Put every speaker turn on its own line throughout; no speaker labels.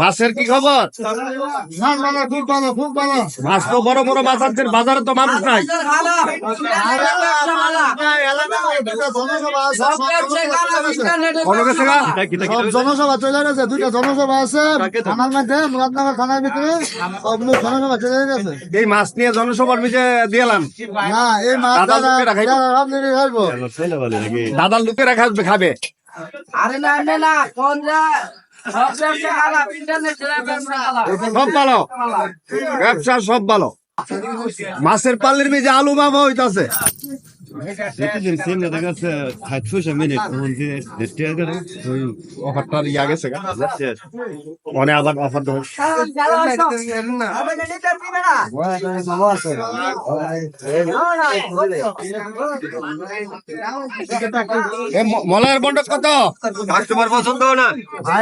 মাছের কি খবর?
মাছ
তো বড় বড় মাছ আছে বাজারে তো মানুষ নাই।
জনসভা চলে গেছে দুইটা জনসভা আছে। থানার মধ্যে মুরাদনগর থানার ভিতরে সব জনসভা চলে গেছে।
এই মাছ নিয়ে জনসভার মিজে দিয়েলাম
না এই মাছ
দাদা লোকেরা খাইবো। দাদার লোকেরা খাবে।
আরে না না না কোন যা। সব
ভালো। ব্যবসা সব ভালো। মাছের পাল্লির বেজে আলু মামা হইতাছে। অফারটা ইয়া গেছে গা মনে অফার দেবো এ ম- বন্ডক কত
কাস্টমার পছন্দ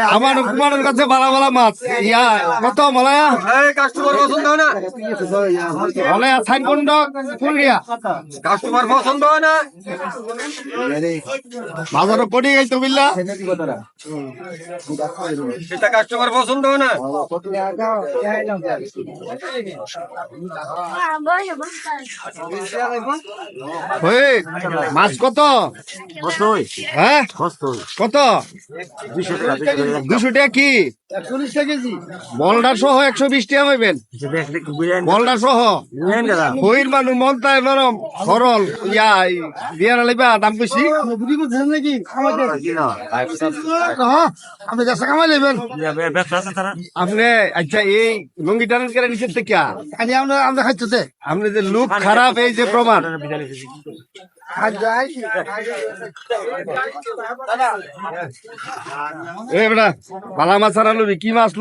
আমার কুমারের কাছে বালা বালা মাছ ইয়া কত মলয়া
কাস্টমার পছন্দ না
মলয়া
কাস্টমার পছন্দ না
বাজারে পড়ে গেছে বিল্লা।
সেটা কাস্টমার পছন্দ না।
মাছ কত? হ্যাঁ? কত? দুশো টাকা কি? বলডা সহ একশো বিশ টাকা হইবেন। বলডা সহ? হইর মানুষ মন তাই নরম সরল ইয়া। বিয়ার লাইবা দাম বেশি?
বুদ্ধি করছেন নাকি? আপনি দেশে কামাই লেবেন
আপনি আচ্ছা এই লুঙ্গি টানের কেন নিচের থেকে
খালি আমরা আমরা খাইতে
আপনি যে লুক খারাপ এই যে প্রমাণ। এ বেটা বালা মাছ আর লবি কি মাছ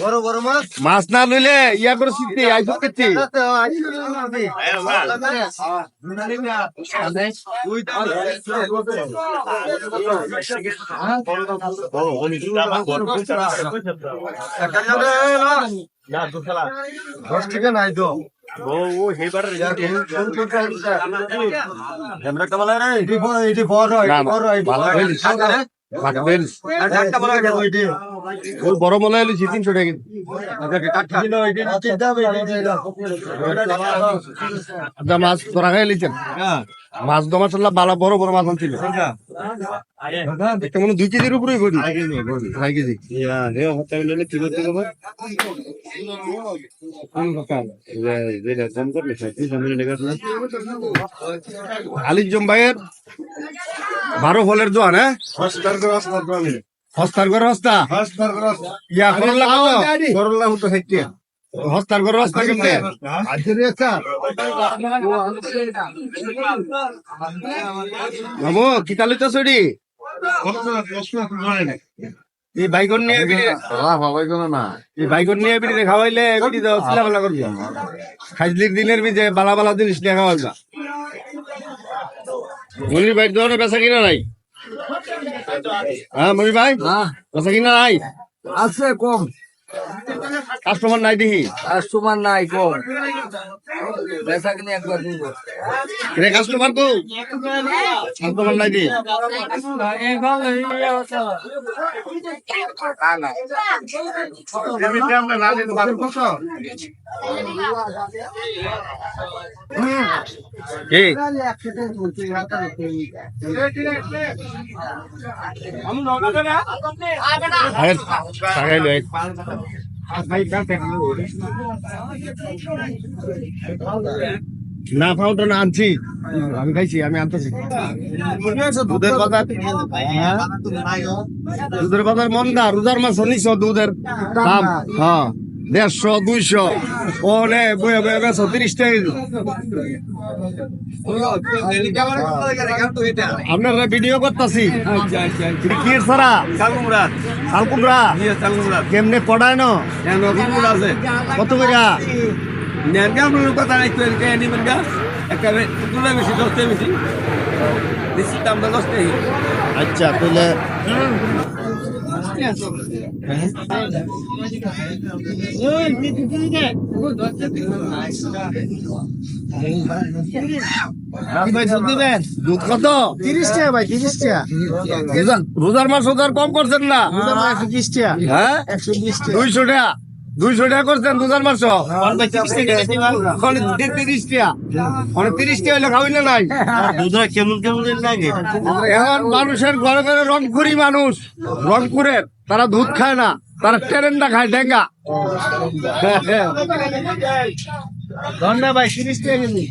বড় বড় মাছ?
মাছ না লইলে ইয়া করে কেতি
দশ টাকা নাই তো। বড়
মনে হলো তিনশো টাকা। আচ্ছা মাছ তোরা খাই লিছেন মাছ তো মাসাল্লাহ বালা বড় বড় মাছ আনছিল মনে দুই কেজির উপরেই করি আড়াই কেজি আলির জম্বাইয়ের বারো ফলের দোয়ান হ্যাঁ হস্তার ঘর হস্তা ইয়া করল্লা করল্লা হতো সাইটে হস্তার ঘর হস্তা
আজকের একটা
মামু কিতা লইতা সরি? এই বাইকন নিয়ে বিড়ি এই বাইকন নিয়ে বিড়ি খাওয়াইলে বিড়ি দাও সিলা বালা করবি। খাইজলির দিনের বিজে বালা বালা জিনিস নিয়ে খাওয়াইবা মনির ভাই দোকানে বেচা কিনা নাই? হ্যাঁ মনির ভাই? বেচা কিনা নাই?
আছে কম।
কাস্টমার নাই দেখি।
কাস্টমার নাই কম বেচা কিনে একবার দিব
রে কাস্টমার তো কাস্টমার নাই দেখি। আরে টাকাই লই। না পাউডার না আনছি। আমি খাইছি, আমি আনতেছি। দুধের বাজার দুধের বাজার মন্দা, রোজার মাছ শুনিস দুধের দাম? হ্যাঁ। দেড়শো দুইশো। ওনে বয়ে বয়ে বেছো তিরিশ টাকা। আপনারা ভিডিও করতেছি। কি সারা? শালকুমরা কেমনে পড়ায় না কত করে
কথা নাই একটা বেশি দশটা বেশি। দেশির দামটা দশ
আচ্ছা তাহলে দুধ কত?
তিরিশ টাকা ভাই তিরিশ টাকা।
রোজার- রোজার মাস রোজার কম করছেন না?
একশো বিশ টাকা।
হ্যাঁ?
একশো বিশ টাকা।
দুইশো টাকা। দুইশো টাকা করছেন তিরিশ টাকা তিরিশ টাকা। খাবি না নাই।
কেমন কেমন লাগে?
এখন মানুষের ঘরে ঘরে রংপুরি মানুষ। রংপুরের তারা দুধ খায় না তারা ট্রেনটা খায় ডেঙ্গা।
ধন্যবাদ তিরিশ টাকা কেজি।